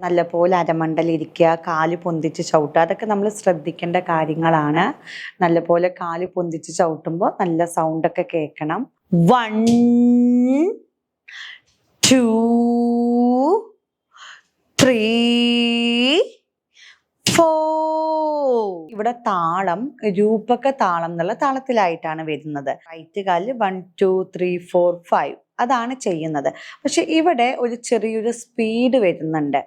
നല്ലപോലെ അരമണ്ടലിരിക്കുക കാൽ പൊന്തിച്ച് ചവിട്ടുക. അതൊക്കെ നമ്മൾ ശ്രദ്ധിക്കേണ്ട കാര്യങ്ങളാണ്. നല്ലപോലെ കാൽ പൊന്തിച്ച് ചവിട്ടുമ്പോൾ നല്ല സൗണ്ടൊക്കെ കേൾക്കണം. വൺ ടു ത്രീ ഇവിടെ താളം രൂപക്ക താളം എന്നുള്ള താളത്തിലായിട്ടാണ് വരുന്നത്. റൈറ്റ് കാലിൽ one two three four five അതാണ് ചെയ്യുന്നത്. പക്ഷെ ഇവിടെ ഒരു ചെറിയൊരു സ്പീഡ് വരുന്നുണ്ട്.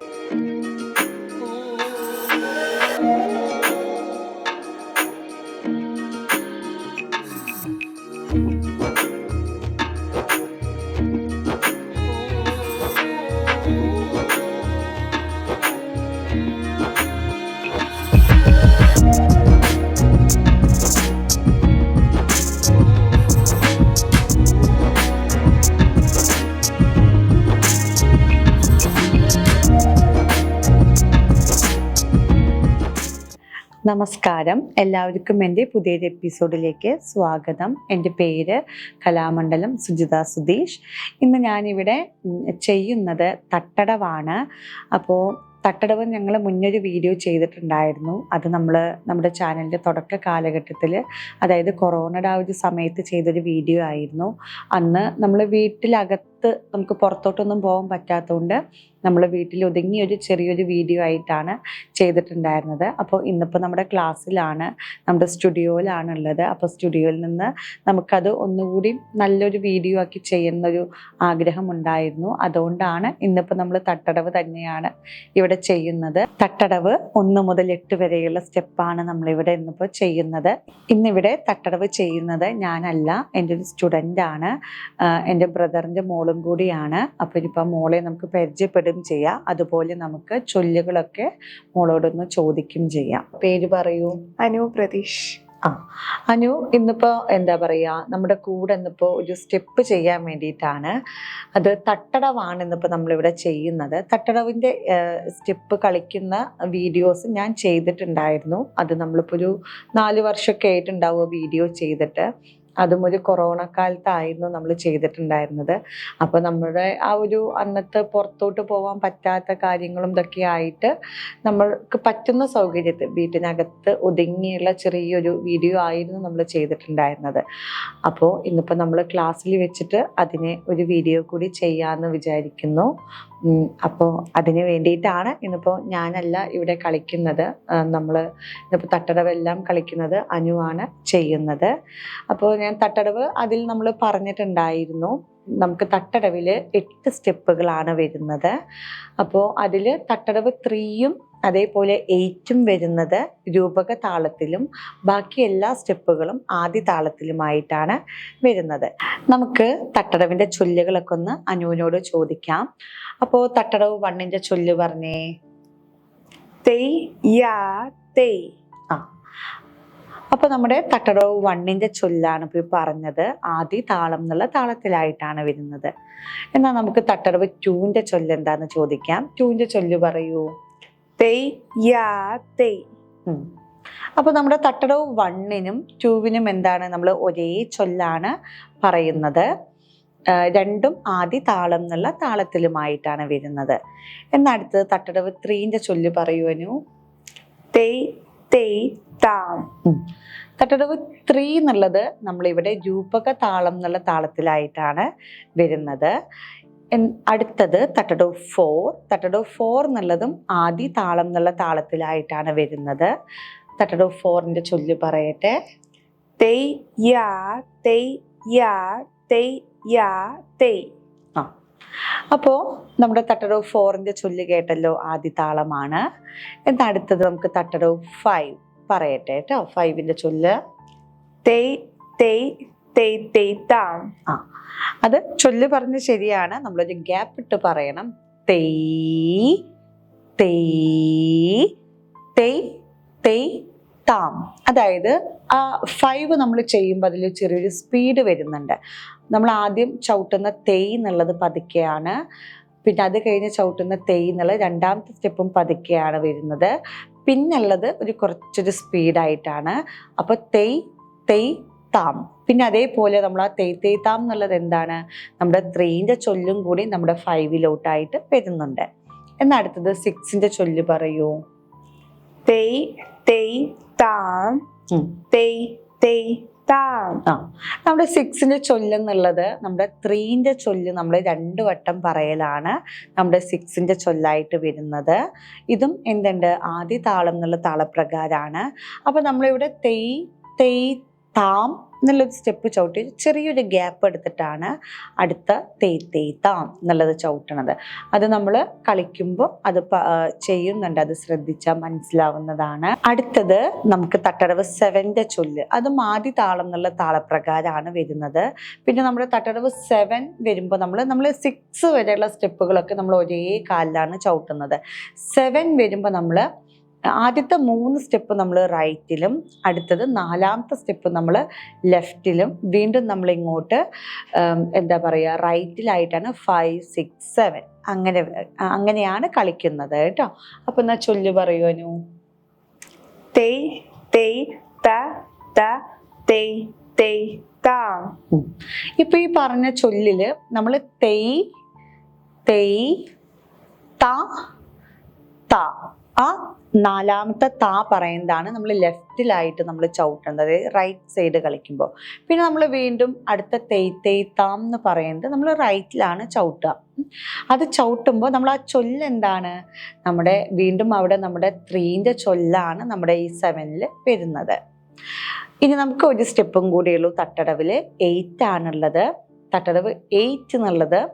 നമസ്കാരം. എല്ലാവർക്കും എന്റെ പുതിയൊരു എപ്പിസോഡിലേക്ക് സ്വാഗതം. എന്റെ പേര് കലാമണ്ഡലം സുജിത സുധീഷ്. ഇന്ന് ഞാനിവിടെ ചെയ്യുന്നത് തട്ടടവാണ്. അപ്പോൾ തട്ടടവ് ഞങ്ങൾ മുന്നൊരു വീഡിയോ ചെയ്തിട്ടുണ്ടായിരുന്നു. അത് നമ്മൾ നമ്മുടെ ചാനലിന്റെ തുടക്ക കാലഘട്ടത്തിൽ അതായത് കൊറോണയുടെ ആ ഒരു സമയത്ത് ചെയ്തൊരു വീഡിയോ ആയിരുന്നു. അന്ന് നമ്മൾ വീട്ടിലകത്ത് നമുക്ക് പുറത്തോട്ടൊന്നും പോകാൻ പറ്റാത്തതുകൊണ്ട് നമ്മൾ വീട്ടിൽ ഒതുങ്ങി ഒരു ചെറിയൊരു വീഡിയോ ആയിട്ടാണ് ചെയ്തിട്ടുണ്ടായിരുന്നത്. അപ്പോൾ ഇന്നിപ്പോൾ നമ്മുടെ ക്ലാസ്സിലാണ് നമ്മുടെ സ്റ്റുഡിയോയിലാണ് ഉള്ളത് അപ്പോൾ സ്റ്റുഡിയോയിൽ നിന്ന് നമുക്കത് ഒന്നുകൂടി നല്ലൊരു വീഡിയോ ആക്കി ചെയ്യുന്നൊരു ആഗ്രഹം ഉണ്ടായിരുന്നു. അതുകൊണ്ടാണ് ഇന്നിപ്പോൾ നമ്മൾ തട്ടടവ് തന്നെയാണ് ഇവിടെ ചെയ്യുന്നത്. തട്ടടവ് ഒന്ന് മുതൽ എട്ട് വരെയുള്ള സ്റ്റെപ്പാണ് നമ്മളിവിടെ ഇന്നിപ്പോൾ ചെയ്യുന്നത്. ഇന്നിവിടെ തട്ടടവ് ചെയ്യുന്നത് ഞാനല്ല എന്റെ ഒരു സ്റ്റുഡന്റാണ്. എന്റെ ബ്രദറിന്റെ മോളും കൂടിയാണ്. അപ്പോൾ ഇനിയിപ്പോൾ മോളെ നമുക്ക് പരിചയപ്പെടും ചെയ്യാം. അതുപോലെ നമുക്ക് ചൊല്ലുകളൊക്കെ മോളോടൊന്ന് ചോദിക്കും ചെയ്യാം. പേര് പറയൂ. അനു പ്രതീഷ്. ആ അനു ഇന്നിപ്പോ എന്താ പറയാ നമ്മുടെ കൂടെ ഇന്നിപ്പോ ഒരു സ്റ്റെപ്പ് ചെയ്യാൻ വേണ്ടിയിട്ടാണ്. അത് തട്ടടവാണ് ഇന്നിപ്പോ നമ്മളിവിടെ ചെയ്യുന്നത്. തട്ടടവിന്റെ സ്റ്റെപ്പ് കളിക്കുന്ന വീഡിയോസ് ഞാൻ ചെയ്തിട്ടുണ്ടായിരുന്നു. അത് നമ്മളിപ്പോ ഒരു നാല് വർഷമൊക്കെ ആയിട്ടുണ്ടാവും വീഡിയോ ചെയ്തിട്ട്. അതും ഒരു കൊറോണ കാലത്തായിരുന്നു നമ്മൾ ചെയ്തിട്ടുണ്ടായിരുന്നത്. അപ്പോൾ നമ്മുടെ ആ ഒരു അന്നത്തെ പുറത്തോട്ട് പോവാൻ പറ്റാത്ത കാര്യങ്ങളും ഇതൊക്കെ ആയിട്ട് നമ്മൾക്ക് പറ്റുന്ന സൗകര്യത്തിൽ വീട്ടിനകത്ത് ഒതുങ്ങിയുള്ള ചെറിയൊരു വീഡിയോ ആയിരുന്നു നമ്മൾ ചെയ്തിട്ടുണ്ടായിരുന്നത്. അപ്പോൾ ഇന്നിപ്പോൾ നമ്മൾ ക്ലാസ്സിൽ വെച്ചിട്ട് അതിനെ ഒരു വീഡിയോ കൂടി ചെയ്യാമെന്ന് വിചാരിക്കുന്നു. അപ്പോൾ അതിന് വേണ്ടിയിട്ടാണ് ഇന്നിപ്പോൾ ഞാനല്ല ഇവിടെ കളിക്കുന്നത്. നമ്മൾ ഇന്നിപ്പോൾ തട്ടടവെല്ലാം കളിക്കുന്നത് അനുവാണ് ചെയ്യുന്നത്. അപ്പോൾ ഞാൻ തട്ടടവ് അതിൽ നമ്മൾ പറഞ്ഞിട്ടുണ്ടായിരുന്നു. നമുക്ക് തട്ടടവിൽ എട്ട് സ്റ്റെപ്പുകളാണ് വരുന്നത്. അപ്പോൾ അതിൽ തട്ടടവ് ത്രീയും അതേപോലെ എയ്റ്റും വരുന്നത് രൂപക താളത്തിലും ബാക്കി എല്ലാ സ്റ്റെപ്പുകളും ആദ്യ താളത്തിലുമായിട്ടാണ് വരുന്നത്. നമുക്ക് തട്ടടവിന്റെ ചൊല്ലുകളൊക്കെ ഒന്ന് അനുവിനോട് ചോദിക്കാം. അപ്പോൾ തട്ടടവ് വണ്ണിന്റെ ചൊല്ല് പറഞ്ഞേ. തെയ് യാ തെയ്. ആ അപ്പൊ നമ്മുടെ തട്ടടവ് വണ്ണിന്റെ ചൊല്ലാണ് ഇപ്പൊ പറഞ്ഞത്. ആദ്യ താളം എന്നുള്ള താളത്തിലായിട്ടാണ് വരുന്നത്. എന്നാൽ നമുക്ക് തട്ടടവ് ടൂവിന്റെ ചൊല്ല് എന്താന്ന് ചോദിക്കാം. ടൂവിന്റെ ചൊല്ല് പറയൂ. തെയ് യാ തെയ് ഉം. അപ്പൊ നമ്മുടെ തട്ടടവ് വണ്ണിനും ടൂവിനും എന്താണ് നമ്മൾ ഒരേ ചൊല്ലാണ് പറയുന്നത്. രണ്ടും ആദ്യ താളം എന്നുള്ള താളത്തിലുമായിട്ടാണ് വരുന്നത്. എന്നാൽ അടുത്തത് തട്ടടവ് ത്രീന്റെ ചൊല്ല് പറയുവനു തെയ് തെയ് താം തട്ടടവ് ത്രീ എന്നുള്ളത് നമ്മളിവിടെ രൂപക താളം എന്നുള്ള താളത്തിലായിട്ടാണ് വരുന്നത്. അടുത്തത് തട്ടടവ് ഫോർ. തട്ടടവ് ഫോർ എന്നുള്ളതും ആദ്യ താളം എന്നുള്ള താളത്തിലായിട്ടാണ് വരുന്നത്. തട്ടടവ് ഫോറിന്റെ ചൊല്ല് പറയട്ടെ. തെയ് യാ തെയ് യാ തെയ് യാ തെയ് അപ്പോൾ നമ്മുടെ തട്ടടവ് ഫോറിന്റെ ചൊല്ല് കേട്ടല്ലോ ആദ്യ താളമാണ് എന്നാൽ അടുത്തത് നമുക്ക് തട്ടടവ് ഫൈവ് പറയട്ടെ കേട്ടോ. ഫൈവിന്റെ ചൊല്ല്. തെയ് തെയ് തെയ് തെയ് താം. ആ അത് ചൊല്ല് പറഞ്ഞ് ശരിയാണ്. നമ്മളൊരു ഗ്യാപ്പ് ഇട്ട് പറയണം. തെയ് തെയ് തെയ് തെയ് താം. അതായത് ആ ഫൈവ് നമ്മൾ ചെയ്യുമ്പോൾ അതിൽ ചെറിയൊരു സ്പീഡ് വരുന്നുണ്ട്. നമ്മൾ ആദ്യം ചവിട്ടുന്ന തെയ് എന്നുള്ളത് പതുക്കെയാണ്. പിന്നെ അത് കഴിഞ്ഞ് ചവിട്ടുന്ന തെയ് എന്നുള്ളത് രണ്ടാമത്തെ സ്റ്റെപ്പും പതുക്കെയാണ് വരുന്നത്. പിന്നുള്ളത് ഒരു കുറച്ചൊരു സ്പീഡായിട്ടാണ് അപ്പോൾ തെയ് തെയ് താം. പിന്നെ അതേപോലെ നമ്മൾ ആ തെയ് തെയ് താം എന്നുള്ളത് എന്താണ്? നമ്മുടെ ത്രീന്റെ ചൊല്ലും കൂടി നമ്മുടെ ഫൈവിലോട്ടായിട്ട് വരുന്നുണ്ട്. എന്നടുത്തത് സിക്സിന്റെ ചൊല്ല് പറയൂ. തേയ് tei tam ഉം. തേ താം ആ. നമ്മുടെ സിക്സിന്റെ ചൊല്ലെന്നുള്ളത് നമ്മുടെ ത്രീന്റെ ചൊല്ല് നമ്മൾ രണ്ട് വട്ടം പറയലാണ് നമ്മുടെ സിക്സിന്റെ ചൊല്ലായിട്ട് വരുന്നത്. ഇതും എന്തുണ്ട്? ആദ്യ താളം എന്നുള്ള താളപ്രകാരമാണ് അപ്പൊ നമ്മളിവിടെ തെയ് തെയ് താം എന്നുള്ളൊരു സ്റ്റെപ്പ് ചവിട്ടി ചെറിയൊരു ഗ്യാപ്പ് എടുത്തിട്ടാണ് അടുത്ത തേത്തേത്താം എന്നുള്ളത് ചവിട്ടണത്. അത് നമ്മൾ കളിക്കുമ്പോൾ അത് ചെയ്യുന്നുണ്ട്. അത് ശ്രദ്ധിച്ചാൽ മനസ്സിലാവുന്നതാണ്. അടുത്തത് നമുക്ക് തട്ടടവ് സെവന്റെ ചൊല്ല്. അത് ആദ്യ താളം എന്നുള്ള താളപ്രകാരമാണ് വരുന്നത്. പിന്നെ നമ്മുടെ തട്ടടവ് സെവൻ വരുമ്പോൾ നമ്മൾ നമ്മൾ സിക്സ് വരെയുള്ള സ്റ്റെപ്പുകളൊക്കെ നമ്മൾ ഒരേ കാലിലാണ് ചവിട്ടുന്നത്. സെവൻ വരുമ്പോൾ നമ്മൾ ആദ്യത്തെ മൂന്ന് സ്റ്റെപ്പ് നമ്മൾ റൈറ്റിലും അടുത്തത് നാലാമത്തെ സ്റ്റെപ്പ് നമ്മൾ ലെഫ്റ്റിലും. വീണ്ടും നമ്മൾ ഇങ്ങോട്ട് എന്താ പറയുക റൈറ്റിലായിട്ടാണ് ഫൈവ് സിക്സ് സെവൻ അങ്ങനെ അങ്ങനെയാണ് കളിക്കുന്നത് കേട്ടോ. അപ്പൊ എന്നാ ചൊല്ല് പറയുവനു തെയ് തെയ് tei tam ഇപ്പൊ ഈ പറഞ്ഞ ചൊല്ലിൽ നമ്മൾ തെയ് തെയ് ത ത. ആ നാലാമത്തെ താ പറയുന്നതാണ് നമ്മൾ ലെഫ്റ്റിലായിട്ട് നമ്മൾ ചവിട്ടേണ്ടത്. റൈറ്റ് സൈഡ് കളിക്കുമ്പോൾ. പിന്നെ നമ്മൾ വീണ്ടും അടുത്ത തെയ് തേ താം എന്ന് പറയുന്നത് നമ്മൾ റൈറ്റിലാണ് ചവിട്ടുക. അത് ചവിട്ടുമ്പോൾ നമ്മൾ ആ ചൊല്ല് എന്താണ്? നമ്മുടെ വീണ്ടും അവിടെ നമ്മുടെ ത്രീന്റെ ചൊല്ലാണ് നമ്മുടെ ഈ സെവനിൽ വരുന്നത്. ഇനി നമുക്ക് ഒരു സ്റ്റെപ്പും കൂടിയുള്ളൂ തട്ടടവിൽ എയ്റ്റ് ആണുള്ളത്. തട്ടടവ് എയ്റ്റ് എന്നുള്ളത്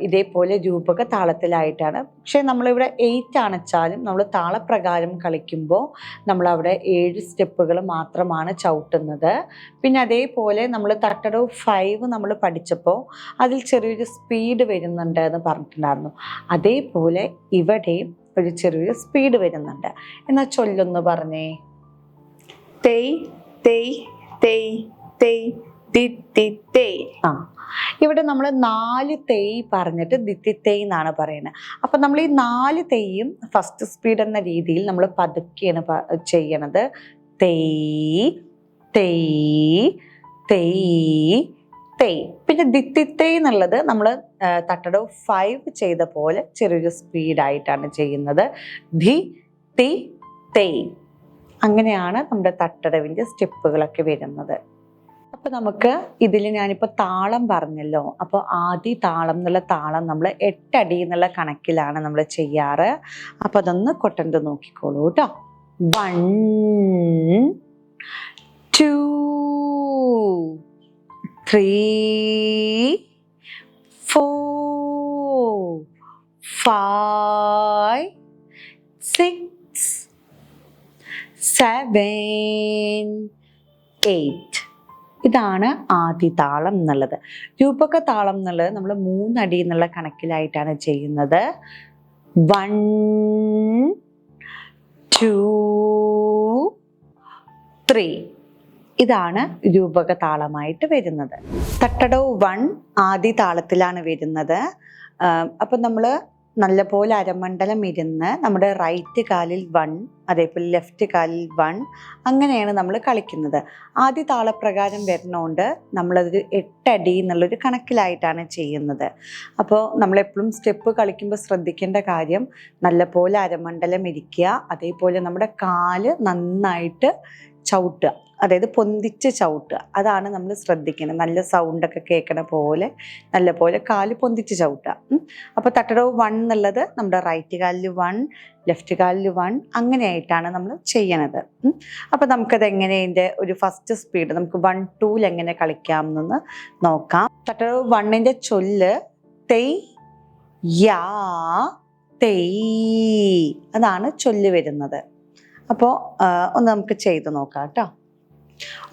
ഇതേപോലെ രൂപക താളത്തിലായിട്ടാണ്. പക്ഷേ നമ്മളിവിടെ എയ്റ്റ് അണച്ചാലും നമ്മൾ താളപ്രകാരം കളിക്കുമ്പോൾ നമ്മളവിടെ ഏഴ് സ്റ്റെപ്പുകൾ മാത്രമാണ് ചവിട്ടുന്നത്. പിന്നെ അതേപോലെ നമ്മൾ തട്ടടവ് ഫൈവ് നമ്മൾ പഠിച്ചപ്പോൾ അതിൽ ചെറിയൊരു സ്പീഡ് വരുന്നുണ്ട് എന്ന് പറഞ്ഞിട്ടുണ്ടായിരുന്നു. അതേപോലെ ഇവിടെയും ഒരു ചെറിയൊരു സ്പീഡ് വരുന്നുണ്ട്. എന്നാൽ ചൊല്ലൊന്ന് പറഞ്ഞേ. തേയ് തേയ് തേയ് tei ti ആ. ഇവിടെ നമ്മൾ നാല് തേയ് പറഞ്ഞിട്ട് ദിത്തി തെയ് എന്നാണ് പറയുന്നത്. അപ്പൊ നമ്മൾ ഈ നാല് തെയ്യും ഫസ്റ്റ് സ്പീഡ് എന്ന രീതിയിൽ നമ്മൾ പതുക്കെയാണ് ചെയ്യണത്. തെയ് തെയ് തെയ് തേയ്. പിന്നെ ദിത്തി തെയ് എന്നുള്ളത് നമ്മൾ തട്ടടവ് ഫൈവ് ചെയ്ത പോലെ ചെറിയൊരു സ്പീഡായിട്ടാണ് ചെയ്യുന്നത്. ധി തി തേയ് അങ്ങനെയാണ് നമ്മുടെ തട്ടടവിന്റെ സ്റ്റെപ്പുകളൊക്കെ വരുന്നത്. അപ്പൊ നമുക്ക് ഇതിൽ ഞാനിപ്പോ താളം പറഞ്ഞല്ലോ. അപ്പോൾ ആദ്യ താളം എന്നുള്ള താളം നമ്മൾ എട്ടടി എന്നുള്ള കണക്കിലാണ് നമ്മൾ ചെയ്യാറ്. അപ്പൊ അതൊന്ന് കൊട്ടണ്ട് നോക്കിക്കോളൂ കേട്ടോ one two three four five six seven eight ഇതാണ് ആദ്യ താളം എന്നുള്ളത്. രൂപക താളം എന്നുള്ളത് നമ്മൾ മൂന്നടി എന്നുള്ള കണക്കിലായിട്ടാണ് ചെയ്യുന്നത്. വൺ ടു ത്രീ ഇതാണ് രൂപക താളമായിട്ട് വരുന്നത്. തട്ടടവ് വൺ ആദ്യ താളത്തിലാണ് വരുന്നത്. അപ്പം നമ്മൾ നല്ലപോലെ അരമണ്ഡലം ഇരുന്ന് നമ്മുടെ റൈറ്റ് കാലിൽ വൺ അതേപോലെ ലെഫ്റ്റ് കാലിൽ വൺ അങ്ങനെയാണ് നമ്മൾ കളിക്കുന്നത്. ആദ്യ താളപ്രകാരം വരുന്നതുകൊണ്ട് നമ്മളതൊരു എട്ടടി എന്നുള്ളൊരു കണക്കിലായിട്ടാണ് ചെയ്യുന്നത്. അപ്പോൾ നമ്മളെപ്പോഴും സ്റ്റെപ്പ് കളിക്കുമ്പോൾ ശ്രദ്ധിക്കേണ്ട കാര്യം നല്ലപോലെ അരമണ്ഡലം ഇരിക്കുക അതേപോലെ നമ്മുടെ കാൽ നന്നായിട്ട് ചവിട്ടുക. അതായത് പൊന്തിച്ച് ചവിട്ടുക. അതാണ് നമ്മൾ ശ്രദ്ധിക്കുന്നത് നല്ല സൗണ്ടൊക്കെ കേൾക്കണ പോലെ നല്ല പോലെ കാൽ പൊന്തിച്ച് ചവിട്ടുക. അപ്പോൾ തട്ടടവ് വൺ എന്നുള്ളത് നമ്മുടെ റൈറ്റ് കാലിൽ വൺ ലെഫ്റ്റ് കാലിൽ വൺ അങ്ങനെയായിട്ടാണ് നമ്മൾ ചെയ്യണത്. അപ്പോൾ നമുക്കത് എങ്ങനെ ഇതിന്റെ ഒരു ഫസ്റ്റ് സ്പീഡ് നമുക്ക് വൺ ടൂൽ എങ്ങനെ കളിക്കാം എന്നൊന്ന് നോക്കാം. തട്ടടവ് വണ്ണിന്റെ ചൊല്ല് തെയ് യാ തെയ് അതാണ് ചൊല്ല് വരുന്നത്. അപ്പോൾ ഒന്ന് നമുക്ക് ചെയ്ത് നോക്കാം കേട്ടോ.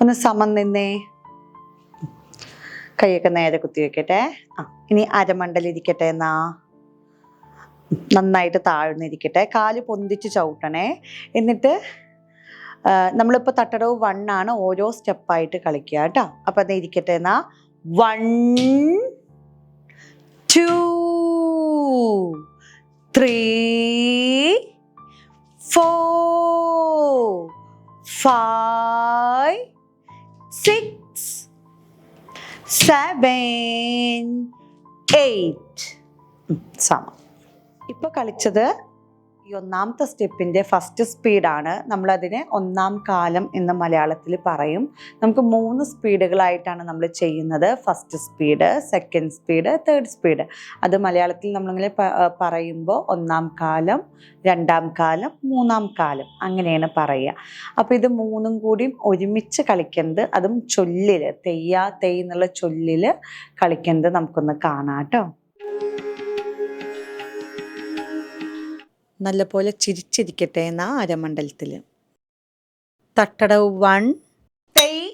ഒന്ന് സമം നിന്നേ കൈയൊക്കെ നേരെ കുത്തി വെക്കട്ടെ ആ ഇനി അരമണ്ടലിരിക്കട്ടെ എന്നാ. നന്നായിട്ട് താഴ്ന്നിരിക്കട്ടെ. കാൽ പൊന്തിച്ച് ചവിട്ടണേ. എന്നിട്ട് നമ്മളിപ്പോൾ തട്ടടവ് വൺ ആണ്. ഓരോ സ്റ്റെപ്പായിട്ട് കളിക്കുക കേട്ടോ. അപ്പം അത് ഇരിക്കട്ടെ എന്നാ. One two three four five six seven eight സമം. ഇപ്പോൾ കളിച്ചത് ഈ ഒന്നാമത്തെ സ്റ്റെപ്പിന്റെ ഫസ്റ്റ് സ്പീഡാണ് നമ്മളതിനെ ഒന്നാം കാലം എന്ന് മലയാളത്തിൽ പറയും. നമുക്ക് മൂന്ന് സ്പീഡുകളായിട്ടാണ് നമ്മൾ ചെയ്യുന്നത്. First speed second speed third speed. അത് മലയാളത്തിൽ നമ്മളിങ്ങനെ പറയുമ്പോൾ ഒന്നാം കാലം രണ്ടാം കാലം മൂന്നാം കാലം അങ്ങനെയാണ് പറയുക. അപ്പോൾ ഇത് മൂന്നും കൂടിയും ഒരുമിച്ച് കളിക്കുന്നത് അതും ചൊല്ലിൽ തെയ്യാ തെയ്യെന്നുള്ള ചൊല്ലിൽ കളിക്കുന്നത് നമുക്കൊന്ന് കാണാം കേട്ടോ. നല്ലപോലെ ചിരിച്ചിരിക്കട്ടെ എന്ന ആരമണ്ഡലത്തിൽ തട്ടട വൺ. തൈ.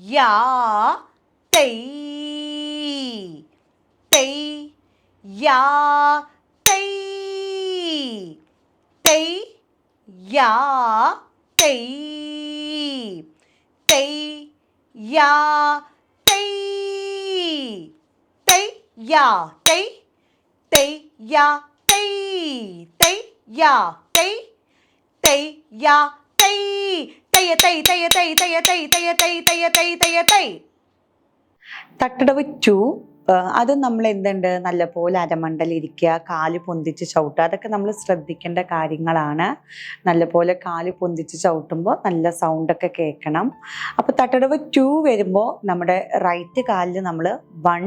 യാ. തൈ. തൈ. യാ. തൈ. തൈ. യാ. തൈ. തൈ. യാ. തൈ. തൈ. യാ. തൈ. തൈ. യാ. തെയ് യാ ചു അത് നമ്മൾ എന്തുണ്ട് നല്ലപോലെ അരമണ്ടലിരിക്കുക കാൽ പൊന്തിച്ച് ചവിട്ടുക അതൊക്കെ നമ്മൾ ശ്രദ്ധിക്കേണ്ട കാര്യങ്ങളാണ് നല്ലപോലെ കാൽ പൊന്തിച്ച് ചവിട്ടുമ്പോൾ നല്ല സൗണ്ടൊക്കെ കേൾക്കണം അപ്പോൾ തട്ടടവ് ടു വരുമ്പോൾ നമ്മുടെ റൈറ്റ് കാലിൽ നമ്മൾ വൺ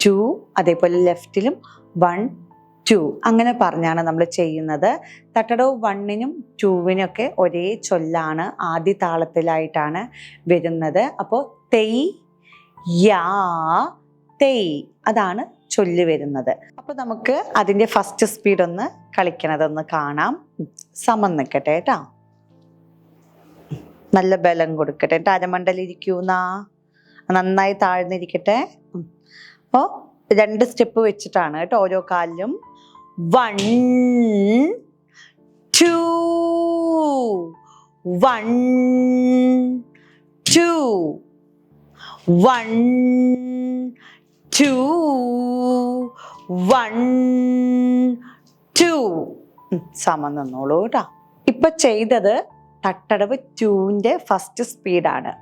ടു അതേപോലെ ലെഫ്റ്റിലും വൺ ടു അങ്ങനെ പറഞ്ഞാണ് നമ്മൾ ചെയ്യുന്നത്. തട്ടടവ് വണ്ണിനും ടൂവിനും ഒക്കെ ഒരേ ചൊല്ലാണ് ആദ്യ താളത്തിലായിട്ടാണ് വരുന്നത്. അപ്പോൾ തെയ് യാ തെയ് അതാണ് ചൊല്ല് വരുന്നത്. അപ്പോൾ നമുക്ക് അതിന്റെ ഫസ്റ്റ് സ്പീഡ് ഒന്ന് കളിക്കണതൊന്ന് കാണാം. സമം നിൽക്കട്ടെ കേട്ടോ. നല്ല ബലം കൊടുക്കട്ടെ. കേട്ടോ അരമണ്ടലിരിക്കൂന്നാ നന്നായി താഴ്ന്നിരിക്കട്ടെ. അപ്പോൾ രണ്ട് സ്റ്റെപ്പ് വെച്ചിട്ടാണ് കേട്ടോ ഓരോ കാലിലും. One two one two one two one two സമം നിന്നോളൂ കേട്ടോ. ഇപ്പൊ ചെയ്തത് തട്ടടവ് ടൂവിന്റെ ഫസ്റ്റ് സ്പീഡാണ്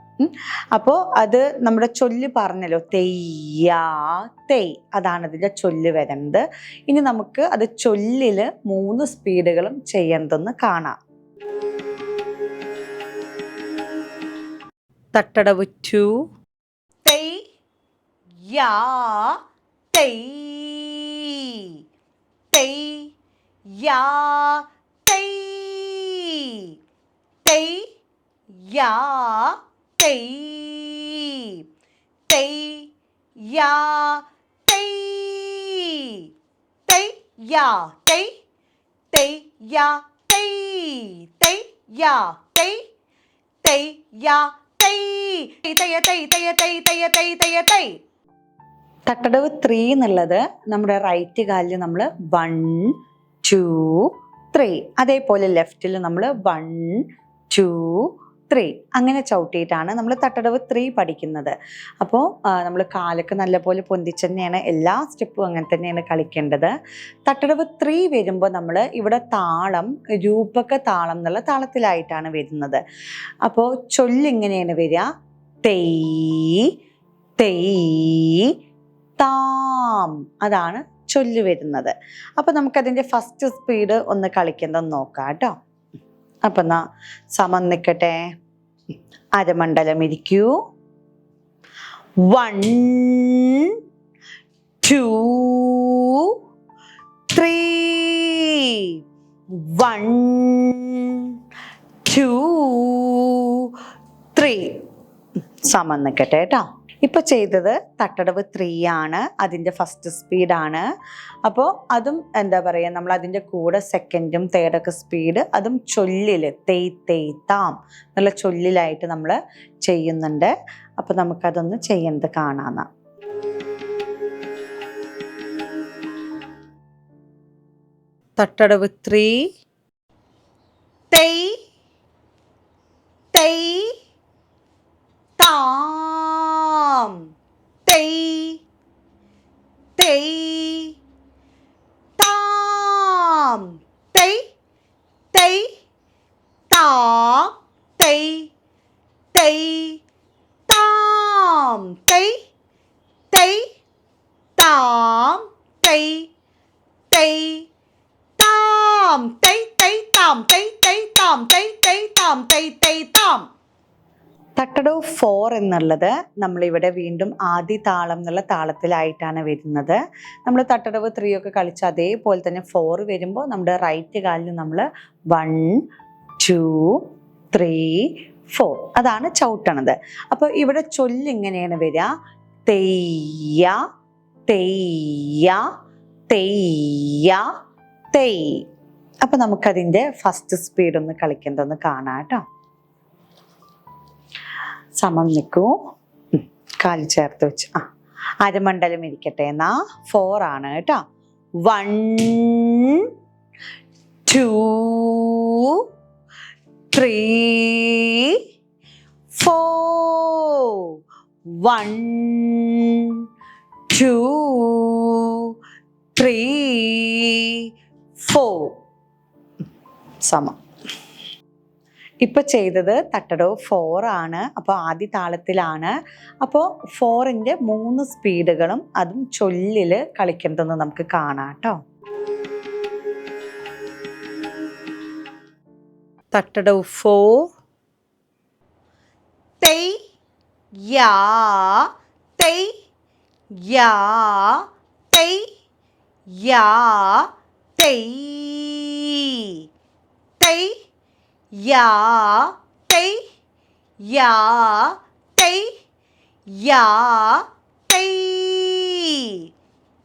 അപ്പോൾ അത് നമ്മുടെ ചൊല്ല് പറഞ്ഞല്ലോ തെയ്യാ തെയ്. അതാണ് അതിന്റെ ചൊല്ല് വരുന്നത്. ഇനി നമുക്ക് അത് ചൊല്ലിൽ മൂന്ന് സ്പീഡുകളും ചെയ്യേണ്ടതെന്ന് കാണാം. തട്ടടവുറ്റു. തെയ്. യാ തെയ്. തെയ് യാ യാ തെയ് തെയ് യാ തെയ് തെയ് യാ തെയ് തെയ് യാ തെയ് തെയ് യാ തെയ് തെയ് യാ തെയ് തെയ്യ തെയ് തെയ്യ തെയ് തെയ്യ തെയ് തെയ്യ തെയ് തട്ടടവ് ത്രീ എന്നുള്ളത് നമ്മുടെ റൈറ്റ് കാലിൽ നമ്മൾ വൺ ടു ത്രീ അതേപോലെ ലെഫ്റ്റിൽ നമ്മൾ വൺ ടു ത്രീ അങ്ങനെ ചവിട്ടിയിട്ടാണ് നമ്മൾ തട്ടടവ് ത്രീ പഠിക്കുന്നത്. അപ്പോൾ നമ്മൾ കാലൊക്കെ നല്ലപോലെ പൊന്തിച്ച് തന്നെയാണ് എല്ലാ സ്റ്റെപ്പും അങ്ങനെ തന്നെയാണ് കളിക്കേണ്ടത്. തട്ടടവ് ത്രീ വരുമ്പോൾ നമ്മൾ ഇവിടെ താളം രൂപക താളം എന്നുള്ള താളത്തിലായിട്ടാണ് വരുന്നത്. അപ്പോൾ ചൊല്ലിങ്ങനെയാണ് വരിക. തെയ് തെയ് താം അതാണ് ചൊല്ല് വരുന്നത്. അപ്പോൾ നമുക്കതിന്റെ ഫസ്റ്റ് സ്പീഡ് ഒന്ന് കളിക്കുന്നത് നോക്കാം കേട്ടോ. അപ്പം എന്നാ സമം നിൽക്കട്ടെ അരമണ്ഡലം ഇരിക്കൂ. One two three one two three സമം കേട്ടോ. ഇപ്പൊ ചെയ്തത് തട്ടടവ് ത്രീ ആണ് അതിന്റെ ഫസ്റ്റ് സ്പീഡാണ് അപ്പോൾ അതും എന്താ പറയുക നമ്മൾ അതിന്റെ കൂടെ സെക്കൻഡും തേർഡൊക്കെ സ്പീഡ് അതും ചൊല്ലിൽ തേയ് തെയ് താം ചൊല്ലിലായിട്ട് നമ്മൾ ചെയ്യുന്നുണ്ട്. അപ്പോൾ നമുക്കതൊന്ന് ചെയ്യുന്നത് കാണാം തട്ടടവ് ത്രീ തേയ് തെയ് താം തെയ് തെയ് താം തെയ് തെയ് താം തെയ് തെയ് താം തെയ് തെയ് താം തെയ് തെയ് താം തൈ തൈ താം തൈ തൈ താം തൈ തൈ താം തട്ടടവ് ഫോർ എന്നുള്ളത് നമ്മളിവിടെ വീണ്ടും ആദ്യ താളം എന്നുള്ള താളത്തിലായിട്ടാണ് വരുന്നത്. നമ്മൾ തട്ടടവ് ത്രീ ഒക്കെ കളിച്ച അതേപോലെ തന്നെ ഫോർ വരുമ്പോൾ നമ്മുടെ റൈറ്റ് കാലിൽ നമ്മൾ വൺ ടു ത്രീ ഫോർ അതാണ് ചവിട്ടണത്. അപ്പോൾ ഇവിടെ ചൊല്ലിങ്ങനെയാണ് വരിക. തെയ്യ തെയ്യ തെയ്യ തെയ്. അപ്പം നമുക്കതിന്റെ ഫസ്റ്റ് സ്പീഡ് ഒന്ന് കളിക്കേണ്ടതെന്ന് കാണാം കേട്ടോ. സമം നിൽക്കൂ. കാൽ ചേർത്ത് വെച്ച്. ആ. അരമണ്ഡലം ഇരിക്കട്ടെ എന്നാ. ഫോർ ആണ് കേട്ടോ. One two three four one two three four സമം. ഇപ്പൊ ചെയ്തത് തട്ടടോ ഫോർ ആണ്. അപ്പോൾ ആദ്യ താളത്തിലാണ്. അപ്പോൾ ഫോറിന്റെ മൂന്ന് സ്പീഡുകളും അതും ചൊല്ലിൽ കളിക്കുന്നതെന്ന് നമുക്ക് കാണാം കേട്ടോ. തട്ടടവ് ഫോർ തൈ യാ തൈ യാ തൈ യാ തൈ തൈ யா தை யா தை யா தை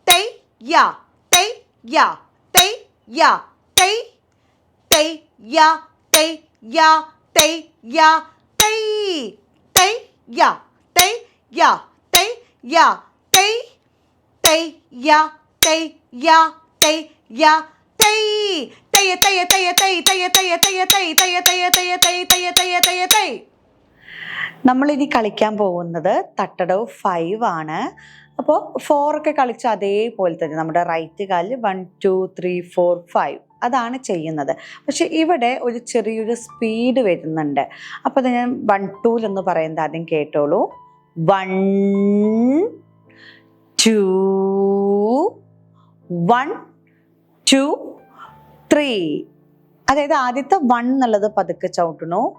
தை யா தை யா தை யா தை தை யா தை யா தை யா தை தை யா தை யா தை யா தை தை யா தை யா தை யா தை തയ്യ തയ്യ തയ്യ തൈ തയ്യ തയ്യ തയ്യ തൈ തയ്യ തയ്യ തയ്യ തൈ തയ്യ തയ്യ തയ്യ തൈ നമ്മളിനി കളിക്കാൻ പോകുന്നത് തട്ടടവ് ഫൈവ് ആണ് അപ്പോൾ ഫോറൊക്കെ കളിച്ച അതേപോലെ തന്നെ നമ്മുടെ റൈറ്റ് കാലിൽ one two three four five അതാണ് ചെയ്യുന്നത് പക്ഷെ ഇവിടെ ഒരു ചെറിയൊരു സ്പീഡ് വരുന്നുണ്ട് അപ്പോൾ അത് ഞാൻ വൺ ടൂലെന്ന് പറയുന്നത് ആദ്യം കേട്ടോളൂ one two one two three അതായത് ആദ്യത്തെ വൺ എന്നുള്ളത് പതുക്കെ ചവിട്ടണു.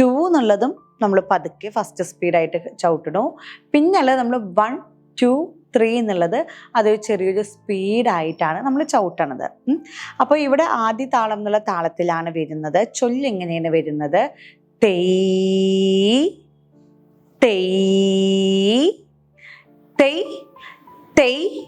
ടു എന്നുള്ളതും നമ്മൾ പതുക്കെ ഫസ്റ്റ് സ്പീഡായിട്ട് ചവിട്ടണു. പിന്നല്ല നമ്മൾ വൺ ടു ത്രീ എന്നുള്ളത് അത് ചെറിയൊരു സ്പീഡായിട്ടാണ് നമ്മൾ ചവിട്ടണത്. അപ്പോൾ ഇവിടെ ആദ്യ താളം എന്നുള്ള താളത്തിലാണ് വരുന്നത്. ചൊല്ലിങ്ങനെയാണ് വരുന്നത്. തെയ് തെയ് തെയ് തെയ്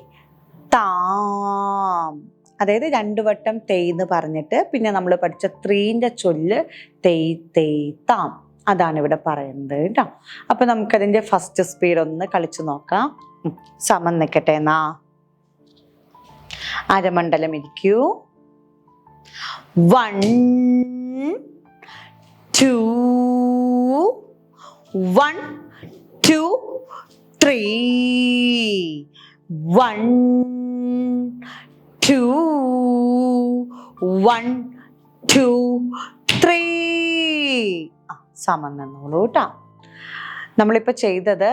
താം. അതായത് രണ്ടു വട്ടം തേയ് എന്ന് പറഞ്ഞിട്ട് പിന്നെ നമ്മൾ പഠിച്ച ത്രീന്റെ ചൊല്ല് തേയ് തെയ് താം. അതാണ് ഇവിടെ പറയുന്നത് കേട്ടോ. അപ്പം നമുക്കതിന്റെ ഫസ്റ്റ് സ്പീഡ് ഒന്ന് കളിച്ചു നോക്കാം. സമം നിൽക്കട്ടെ എന്നാ. അരമണ്ഡലം ഇരിക്കൂ. One two one two three one two one two three സമം നിന്നോളൂ കേട്ടോ നമ്മളിപ്പോൾ ചെയ്തത്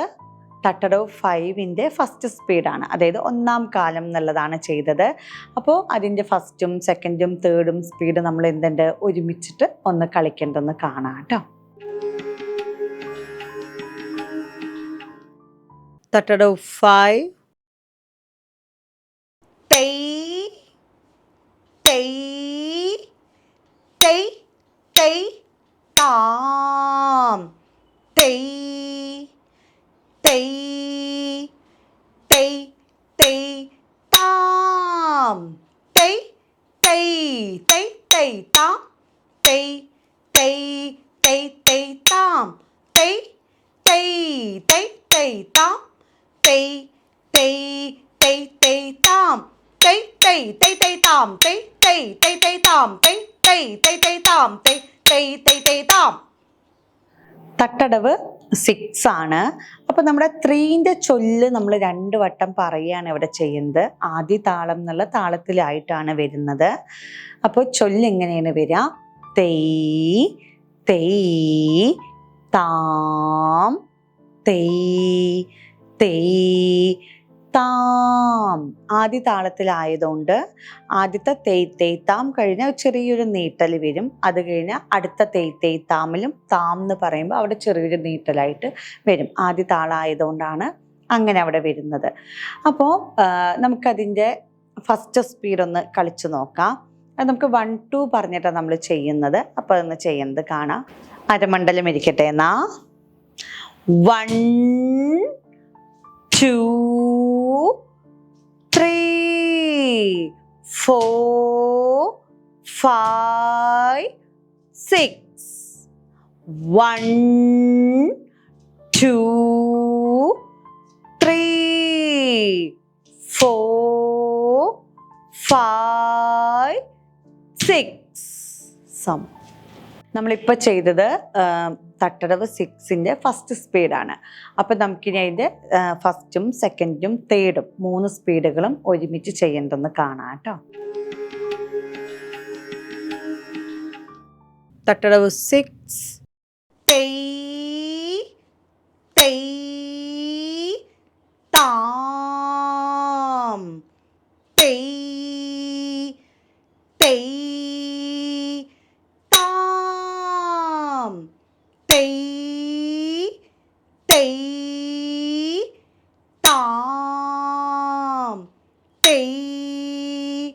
തട്ടടവ് ഫൈവിന്റെ ഫസ്റ്റ് സ്പീഡാണ് അതായത് ഒന്നാം കാലം എന്നുള്ളതാണ് ചെയ്തത്. അപ്പോൾ അതിന്റെ ഫസ്റ്റും സെക്കൻഡും തേർഡും സ്പീഡ് നമ്മൾ എന്തുണ്ട്? ഒരുമിച്ചിട്ട് ഒന്ന് കളിക്കേണ്ടതെന്ന് കാണാം കേട്ടോ തട്ടടവ് ഫൈവ് തൈ തൈ തൈ തൈ താം തൈ തൈ തൈ തൈ താം തൈ തൈ തൈ തൈ താം തൈ തൈ തൈ തൈ താം തൈ തൈ തൈ തൈ താം തൈ തൈ തൈ തൈ താം തൈ തൈ തൈ തൈ താം തൈ തൈ തൈ തൈ താം തൈ തൈ തൈ തൈ താം തൈ തൈ തട്ടടവ് സിക്സ് ആണ്. അപ്പൊ നമ്മുടെ ത്രീന്റെ ചൊല്ല് നമ്മൾ രണ്ട് വട്ടം പറയുകയാണ് ഇവിടെ ചെയ്യുന്നത്. ആദ്യ താളം എന്നുള്ള താളത്തിലായിട്ടാണ് വരുന്നത്. അപ്പോൾ ചൊല്ല് എങ്ങനെയാണ് വരിക? തെയ് തെയ് താം തെയ് തെയ് താം ആദ്യ താളത്തിലായതുകൊണ്ട് ആദ്യത്തെ തേയ് തെയ് താം കഴിഞ്ഞ ചെറിയൊരു നീട്ടൽ വരും. അത് കഴിഞ്ഞ് അടുത്ത തേയ് തെയ് താമിലും താം എന്ന് പറയുമ്പോൾ അവിടെ ചെറിയൊരു നീട്ടലായിട്ട് വരും. ആദ്യ താളമായതുകൊണ്ടാണ് അങ്ങനെ അവിടെ വരുന്നത്. അപ്പോൾ നമുക്കതിന്റെ ഫസ്റ്റ് സ്പീഡ് ഒന്ന് കളിച്ചു നോക്കാം. അത് നമുക്ക് വൺ ടു പറഞ്ഞിട്ടാണ് നമ്മൾ ചെയ്യുന്നത്. അപ്പോൾ അതൊന്ന് ചെയ്യുന്നത് കാണാം. അരമണ്ഡലം ഇരിക്കട്ടെ എന്നാ. One two three, four, five, six. One, two, three, four, five, six. Some. നമ്മളിപ്പോൾ ചെയ്തത് തട്ടടവ് സിക്സിന്റെ ഫസ്റ്റ് സ്പീഡാണ് അപ്പോൾ നമുക്കിനി അതിന്റെ ഫസ്റ്റും സെക്കൻഡും തേർഡും മൂന്ന് സ്പീഡുകളും ഒരുമിച്ച് ചെയ്യേണ്ടതെന്ന് കാണാം കേട്ടോ. തട്ടടവ് സിക്സ് തെയ് തെയ് താം തെയ് തെയ് താം തെയ് തെയ് താം തെയ്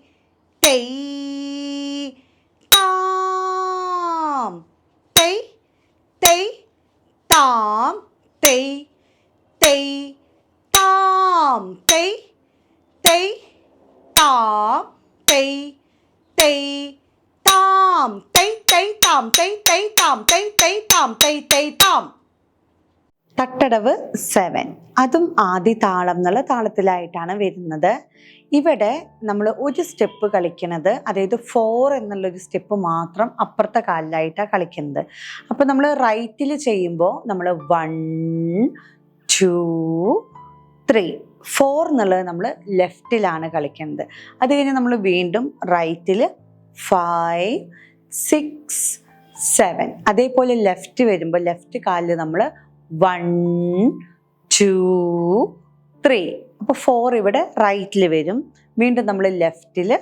തെയ് താം തെയ് തെയ് താം തെയ് തെയ് താം തെയ് തെയ് താം തെയ് തെയ് താം തെയ് തെയ് താം തെയ് തെയ് താം തെയ് തെയ് താം തെയ് തെയ് താം തട്ടടവ് സെവൻ അതും ആദ്യ താളം എന്നുള്ള താളത്തിലായിട്ടാണ് വരുന്നത് ഇവിടെ നമ്മൾ ഒരു സ്റ്റെപ്പ് കളിക്കുന്നത് അതായത് ഫോർ എന്നുള്ളൊരു സ്റ്റെപ്പ് മാത്രം അപ്പുറത്തെ കാലിലായിട്ടാണ് കളിക്കുന്നത് അപ്പോൾ നമ്മൾ റൈറ്റിൽ ചെയ്യുമ്പോൾ നമ്മൾ വൺ ടു ത്രീ ഫോർ എന്നുള്ളത് നമ്മൾ ലെഫ്റ്റിലാണ് കളിക്കുന്നത് അത് കഴിഞ്ഞ് നമ്മൾ വീണ്ടും റൈറ്റിൽ ഫൈവ് സിക്സ് സെവൻ. അതേപോലെ ലെഫ്റ്റ് വരുമ്പോൾ ലെഫ്റ്റ് കാലിൽ നമ്മൾ വൺ ടു ത്രീ. അപ്പോൾ ഫോർ ഇവിടെ റൈറ്റിൽ വരും. വീണ്ടും നമ്മൾ ലെഫ്റ്റിൽ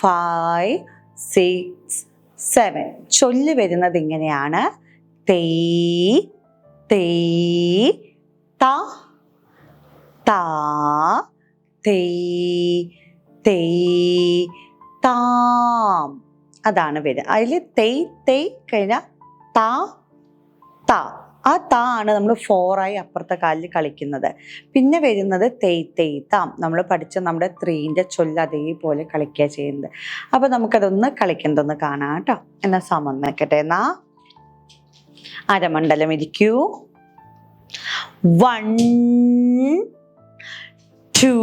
ഫൈവ് സിക്സ് സെവൻ. ചൊല്ല് വരുന്നത് ഇങ്ങനെയാണ്. തേ തേ ത താ തേ തെയ് താം. അതാണ് വരിക അതിൽ തെയ് തെയ് കഴിഞ്ഞാൽ താ താ. ആ താ ആണ് നമ്മൾ ഫോറായി അപ്പുറത്തെ കാലിൽ കളിക്കുന്നത്. പിന്നെ വരുന്നത് തെയ് തെയ് താം. നമ്മൾ പഠിച്ച നമ്മുടെ ത്രീന്റെ ചൊല്ല അതേപോലെ കളിക്കുക ചെയ്യുന്നത്. അപ്പോൾ നമുക്കതൊന്ന് കളിക്കുന്നതൊന്ന് കാണാം കേട്ടോ. എന്നാൽ സമം എന്നാ? അരമണ്ഡലം ഇരിക്കൂ. One two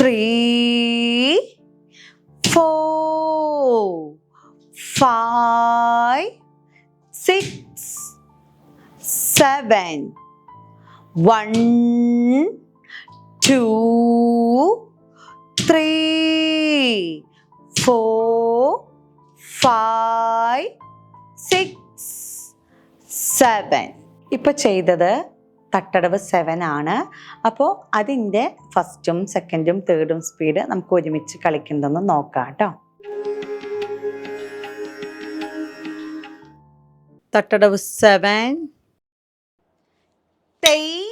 three four, five, six, seven, one, two, three, four, five, six, seven. ഇപ്പൊ ചെയ്തത് തട്ടടവ് സെവൻ ആണ്. അപ്പോൾ അതിന്റെ ഫസ്റ്റും സെക്കൻഡും തേർഡും സ്പീഡ് നമുക്ക് ഒരുമിച്ച് കളിക്കുന്നതെന്ന് നോക്കാം കേട്ടോ. തട്ടടവ് സെവൻ തെയ്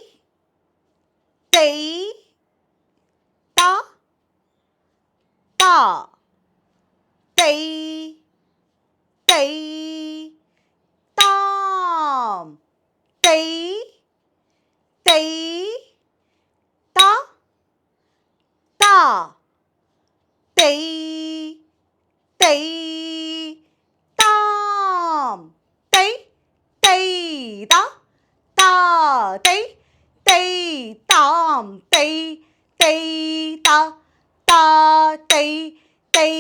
തെയ് തെയ് തെയ് താം തെയ് தை தா தா தை தை தாம் தை தை தா தா தை தை தாம் தை தை தா தா தை தை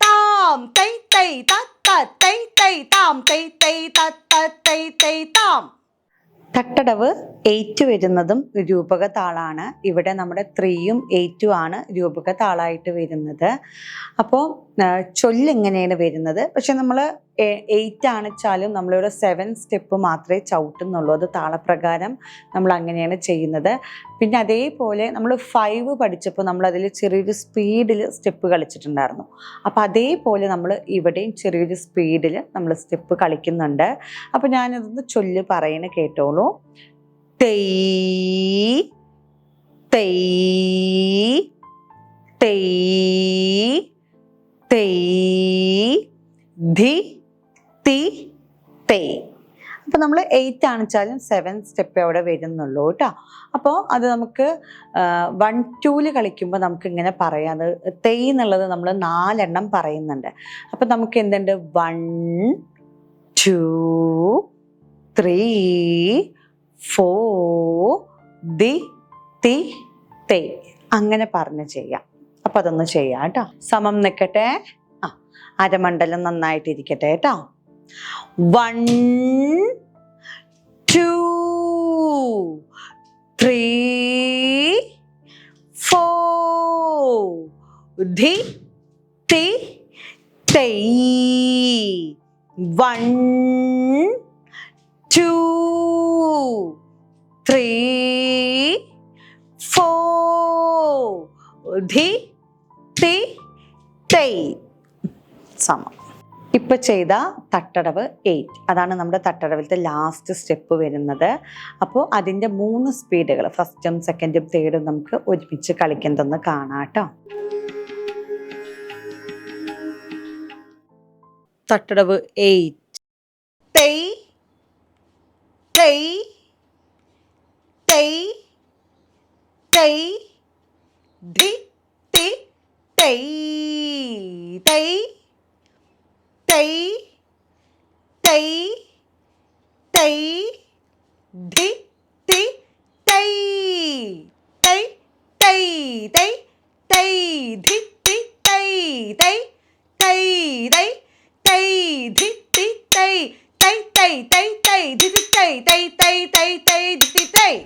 தாம் தை தை தா தா தை தை தாம் தை தை தா தா தை தை தாம் തട്ടടവ് എയ്റ്റ് വരുന്നതും രൂപക താളാണ് ഇവിടെ നമ്മുടെ ത്രീയും എയ്റ്റും ആണ് രൂപക താളായിട്ട് വരുന്നത് അപ്പോൾ ചൊല്ല് ഇങ്ങനെയാണ് വരുന്നത്? പക്ഷെ നമ്മൾ എയ്റ്റ് ആണെച്ചാലും നമ്മളിവിടെ സെവൻ സ്റ്റെപ്പ് മാത്രമേ ചവിട്ടുന്നുള്ളൂ. അത് താളപ്രകാരം നമ്മൾ അങ്ങനെയാണ് ചെയ്യുന്നത്. പിന്നെ അതേപോലെ നമ്മൾ ഫൈവ് പഠിച്ചപ്പോൾ നമ്മൾ അതിൽ ചെറിയൊരു സ്പീഡിൽ സ്റ്റെപ്പ് കളിച്ചിട്ടുണ്ടായിരുന്നു. അപ്പോൾ അതേപോലെ നമ്മൾ ഇവിടെയും ചെറിയൊരു സ്പീഡിൽ നമ്മൾ സ്റ്റെപ്പ് കളിക്കുന്നുണ്ട്. അപ്പോൾ ഞാനതൊന്ന് ചൊല്ല് പറയണ കേട്ടോളൂ. തെയ് തെയ് തെയ് തെയ് ധി തി തേ. അപ്പോൾ നമ്മൾ എയ്റ്റ് ആണെച്ചാലും സെവൻ സ്റ്റെപ്പ് അവിടെ വരുന്നുള്ളൂ കേട്ടോ. അപ്പോൾ അത് നമുക്ക് വൺ ടൂൽ കളിക്കുമ്പോൾ നമുക്ക് ഇങ്ങനെ പറയാം. അത് തേ എന്നുള്ളത് നമ്മൾ നാലെണ്ണം പറയുന്നുണ്ട്. അപ്പോൾ നമുക്ക് എന്തുണ്ട്? വൺ ടു ത്രീ ഫോർ ദി തി തേ. അങ്ങനെ പറഞ്ഞ് ചെയ്യാം. അപ്പോൾ അതൊന്ന് ചെയ്യാം കേട്ടോ. സമം നിൽക്കട്ടെ ആ അരമണ്ഡലം നന്നായിട്ടിരിക്കട്ടെ കേട്ടോ. വൺ ടു ത്രീ ഫോർ ധി തി തൈ. വൺ ടു ത്രീ ഫോർ ധി തി തൈ. സമം. ഇപ്പൊ ചെയ്ത തട്ടടവ് എയ്റ്റ് അതാണ് നമ്മുടെ തട്ടടവിലത്തെ ലാസ്റ്റ് സ്റ്റെപ്പ് വരുന്നത്. അപ്പോൾ അതിന്റെ മൂന്ന് സ്പീഡുകൾ ഫസ്റ്റും സെക്കൻഡും തേർഡും നമുക്ക് ഒരുമിച്ച് കളിക്കുന്നതെന്ന് കാണാം കേട്ടോ. തട്ടടവ് എയ്റ്റ് തെയ് തെയ് തെയ് ധി തി തെയ് തെയ് തെയ് തെയ് തെയ് ധി തി തെയ് തെയ് തെയ് തെയ് തെയ് ധി തി തെയ് തെയ് തെയ് തെയ് തെയ് ധി തി തെയ് തെയ് തെയ് തെയ് തെയ് ധി തി തെയ്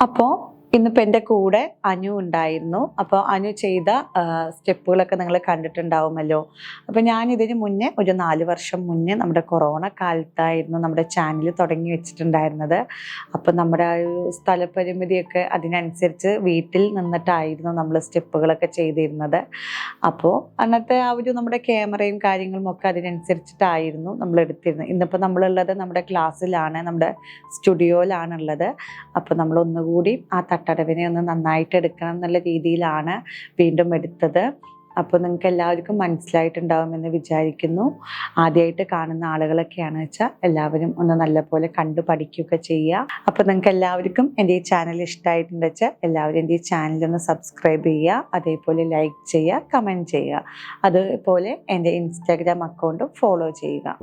അപ്പോൾ ഇന്നിപ്പോൾ എന്റെ കൂടെ അനു ഉണ്ടായിരുന്നു. അപ്പോൾ അനു ചെയ്ത സ്റ്റെപ്പുകളൊക്കെ നിങ്ങൾ കണ്ടിട്ടുണ്ടാവുമല്ലോ. അപ്പോൾ ഞാൻ ഇതിന് മുന്നേ ഒരു നാല് വർഷം മുന്നേ നമ്മുടെ കൊറോണ കാലത്തായിരുന്നു നമ്മുടെ ചാനൽ തുടങ്ങി വെച്ചിട്ടുണ്ടായിരുന്നത്. അപ്പോൾ നമ്മുടെ ആ ഒരു സ്ഥലപരിമിതിയൊക്കെ അതിനനുസരിച്ച് വീട്ടിൽ നിന്നിട്ടായിരുന്നു നമ്മൾ സ്റ്റെപ്പുകളൊക്കെ ചെയ്തിരുന്നത്. അപ്പോൾ അന്നത്തെ ആ ഒരു നമ്മുടെ ക്യാമറയും കാര്യങ്ങളും ഒക്കെ അതിനനുസരിച്ചിട്ടായിരുന്നു നമ്മൾ എടുത്തിരുന്നത്. ഇന്നിപ്പോൾ നമ്മളുള്ളത് നമ്മുടെ ക്ലാസ്സിലാണ് നമ്മുടെ സ്റ്റുഡിയോയിലാണുള്ളത് അപ്പോൾ നമ്മൾ ഒന്നുകൂടി ആ തട്ടടവിനെ ഒന്ന് നന്നായിട്ട് എടുക്കണം എന്നുള്ള രീതിയിലാണ് വീണ്ടും എടുത്തത്. അപ്പോൾ നിങ്ങൾക്ക് എല്ലാവർക്കും മനസ്സിലായിട്ടുണ്ടാവുമെന്ന് വിചാരിക്കുന്നു. ആദ്യമായിട്ട് കാണുന്ന ആളുകളൊക്കെയാണ് വെച്ചാൽ എല്ലാവരും ഒന്ന് നല്ലപോലെ കണ്ടു പഠിക്കുകയൊക്കെ ചെയ്യുക. അപ്പോൾ നിങ്ങൾക്ക് എല്ലാവർക്കും എന്റെ ഈ ചാനൽ ഇഷ്ടമായിട്ടുണ്ട് വെച്ചാൽ എല്ലാവരും എന്റെ ഈ ചാനൽ ഒന്ന് സബ്സ്ക്രൈബ് ചെയ്യുക. അതേപോലെ ലൈക്ക് ചെയ്യുക കമന്റ് ചെയ്യുക. അതുപോലെ എന്റെ ഇൻസ്റ്റാഗ്രാം അക്കൗണ്ടും ഫോളോ ചെയ്യുക.